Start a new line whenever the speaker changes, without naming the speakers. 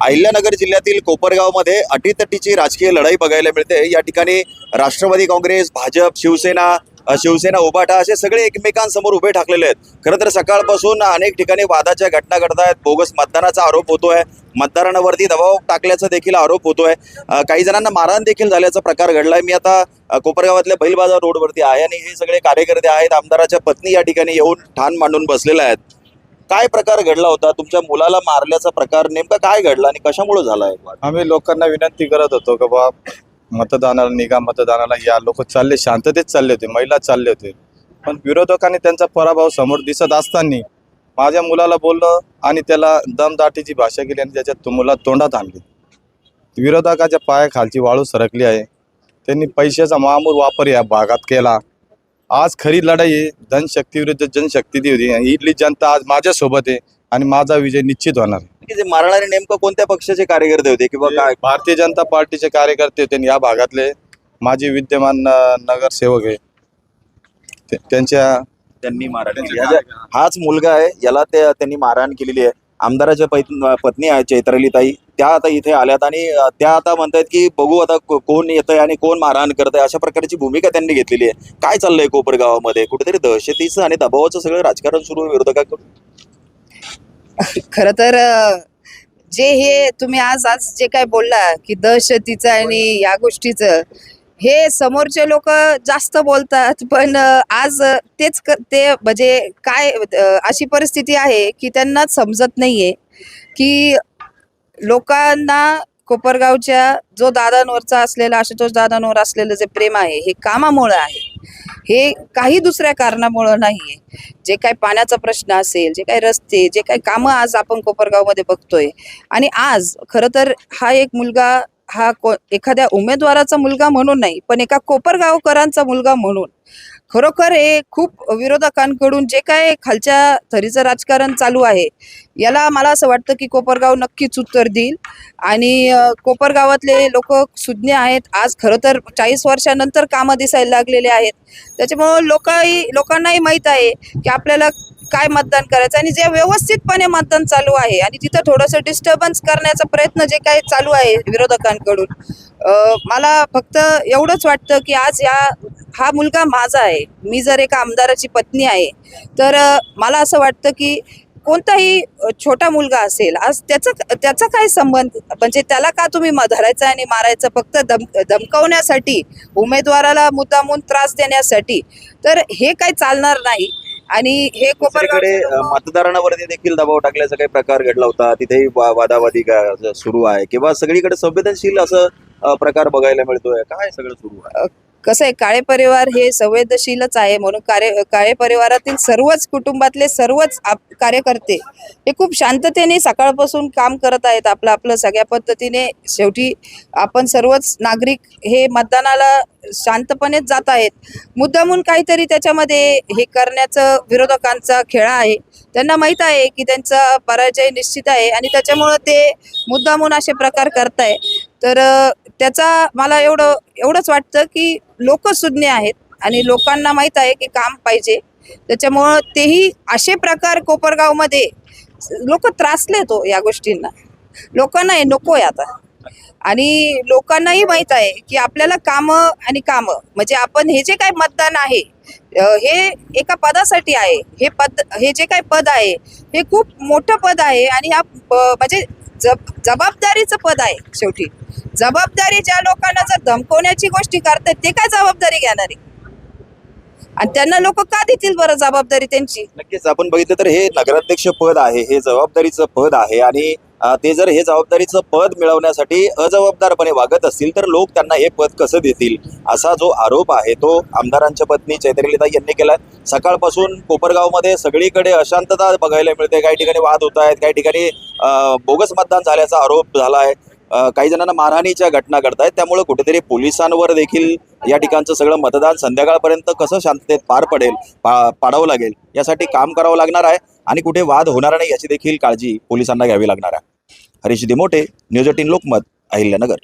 अहिल्यानगर जिल्ह्यातील कोपरगावमध्ये अटीतटीची राजकीय लढाई बघायला मिळते. या ठिकाणी राष्ट्रवादी काँग्रेस भाजप शिवसेना शिवसेना उभाटा असे सगळे एकमेकांसमोर उभे ठाकलेले आहेत. खरं तर सकाळपासून अनेक ठिकाणी वादाच्या घटना घडत आहेत. बोगस मतदानाचा आरोप होतो आहे मतदारांवरती दबाव टाकल्याचा देखील आरोप होतो आहे काही जणांना मारहाण देखील झाल्याचा प्रकार घडलाय. मी आता कोपरगावातल्या बैल बाजार रोडवरती आहे आणि हे सगळे कार्यकर्ते आहेत. आमदाराच्या पत्नी या ठिकाणी येऊन ठाण मांडून बसलेल्या आहेत. काय प्रकार घडला होता? तुमच्या मुलाला मारल्याचा प्रकार नेमका काय घडला आणि कशामुळे झाला
आम्ही लोकांना विनंती करत होतो का बा मतदानाला निघा मतदानाला या लोक चालले शांततेत चालले होते महिला चालले होते. पण विरोधकांनी त्यांचा पराभव समोर दिसत असताना माझ्या मुलाला बोललं आणि त्याला दमदाटीची भाषा केली आणि त्याच्या मुला तोंडात आणली. विरोधकाच्या पायाखालची वाळू सरकली आहे. त्यांनी पैशाचा मामूर वापर या भागात केला. आज खरी लढाई धनशक्ती विरुद्ध जनशक्ती होती. इथली जनता आज माझ्यासोबत आहे आणि माझा विजय निश्चित होणार
की जे मारणारे नेमकं कोणत्या पक्षाचे कार्यकर्ते होते किंवा काय?
भारतीय जनता पार्टीचे कार्यकर्ते होते आणि या भागातले माजी विद्यमान नगरसेवक आहे. ते- त्यांच्या
त्यांनी मारहाण केली. हाच मुलगा आहे. याला ते त्यांनी मारहाण केलेली आहे. आमदाराच्या पत्नी आहे चैत्रलीताई. त्या आता इथे आल्यात आणि त्या आता म्हणतायत की बघू आता कोण कोण आहे आणि कोण मारहाण करत आहे अशा प्रकारची भूमिका त्यांनी घेतलेली आहे. काय चाललंय कोपरगावामध्ये? कुठेतरी दहशतीचं आणि दबावाचं सगळं राजकारण सुरू आहे विरोधकांकडून?
खर तर जे हे तुम्ही आज आज जे काय बोलला की दहशतीचं आणि या गोष्टीचं हे समोरचे लोक जास्त बोलतात पण आज तेच क- ते म्हणजे काय अशी परिस्थिती आहे की त्यांना समजत नाहीये की लोकांना कोपरगावच्या जो दादांवरचा असलेला आशुतोष दादांवर असलेलं जे प्रेम आहे हे कामामुळं आहे. हे काही दुसऱ्या कारणामुळं नाहीये. जे काही पाण्याचा प्रश्न असेल जे काही रस्ते जे काही कामं आज आपण कोपरगावमध्ये बघतोय. आणि आज खरं तर हा एक मुलगा हा को एखाद्या उमेदवाराचा मुलगा म्हणून नाही पण एका कोपरगावकरांचा मुलगा म्हणून. खरोखर हे खूप विरोधकांकडून जे काय खालच्या थरीचं राजकारण चालू आहे याला मला असं वाटतं की कोपरगाव नक्कीच उत्तर देईल. आणि कोपरगावातले लोक सुज्ञ आहेत. आज खरं तर चाळीस वर्षानंतर कामं दिसायला लागलेले आहेत. त्याच्यामुळं लोकही लोकांनाही माहीत आहे की आपल्याला काय मतदान करायचं? आणि जे व्यवस्थितपणे मतदान चालू आहे आणि तिथं थोडंसं डिस्टर्बन्स करण्याचा प्रयत्न जे काही चालू आहे विरोधकांकडून मला फक्त एवढंच वाटतं की आज या हा मुलगा माझा आहे. मी जर एका आमदाराची पत्नी आहे तर मला असं वाटतं की कोणताही छोटा मुलगा असेल आज त्याचा त्याचा काय संबंध? म्हणजे त्याला का तुम्ही म- धरायचं आणि मारायचं? फक्त धम धमकवण्यासाठी उमेदवाराला मुद्दामून त्रास देण्यासाठी तर हे काही चालणार नाही. आणि हे कोपरगाव
मतदारांवरती देखील दबाव टाकल्याचा काही प्रकार घडला होता. तिथेही वादावादी सुरू आहे. किंवा सगळीकडे संवेदनशील असं प्रकार बघायला मिळतोय. काय सगळं सुरू आहे?
कसं आहे काळे परिवार हे संवेदनशीलच आहे म्हणून कार्य काळे परिवारातील सर्वच कुटुंबातले सर्वच आप- कार्यकर्ते हे खूप शांततेने सकाळपासून काम करत आहेत आपलं आपलं सगळ्या पद्धतीने. शेवटी आपण सर्वच नागरिक हे मतदानाला शांतपणेच जात आहेत. मुद्दामून काहीतरी त्याच्यामध्ये हे करण्याचं विरोधकांचा खेळा आहे. त्यांना माहीत आहे की त्यांचा पराजय निश्चित आहे आणि त्याच्यामुळं ते मुद्दामून असे प्रकार करताय. तर त्याचा मला एवढं एवढंच वाटतं की लोक सुज्ञ आहेत आणि लोकांना माहीत आहे की काम पाहिजे. त्याच्यामुळं तेही असे प्रकार कोपरगावमध्ये लोक त्रासले तो हो या गोष्टींना. लोकांना हे नको आहे आता. आणि लोकांनाही माहीत आहे की आपल्याला कामं आणि कामं म्हणजे आपण हे जे काय मतदान आहे हे एका पदासाठी आहे. हे पद हे जे काय पद आहे हे खूप मोठं पद आहे आणि ह्या प- म्हणजे जब जबाबदारीचं पद आहे शेवटी. जबाबदारी ज्या लोकांना जर धमकवण्याची गोष्टी करतात ते काय जबाबदारी घेणार? आहे आणि त्यांना लोक का देतील बरं जबाबदारी त्यांची?
नक्कीच आपण बघितलं तर हे नगराध्यक्ष पद आहे हे जबाबदारीचं पद आहे आणि ते जर हे जबाबदारीचं पद मिळवण्यासाठी अजबाबदारपणे वागत असतील तर लोक त्यांना हे पद कसं देतील असा जो आरोप आहे तो आमदारांच्या पत्नी चैत्रलीता यांनी केला सकाळपासून कोपरगावमध्ये सगळीकडे अशांतता बघायला मिळते. काही ठिकाणी वाद होत आहेत काही ठिकाणी बोगस मतदान झाल्याचा आरोप झाला आहे. काही जणांना मारहाणीच्या घटना घडत आहेत त्यामुळे कुठेतरी पोलिसांवर देखील या ठिकाणचं सगळं मतदान संध्याकाळपर्यंत कसं शांततेत पार पडेल पा पाडावं लागेल यासाठी काम करावं लागणार आहे आणि कुठे वाद होणार नाही याची देखील काळजी पोलिसांना घ्यावी लागणार आहे. Harish Dimote news eighteen Lokmat Ahilyanagar.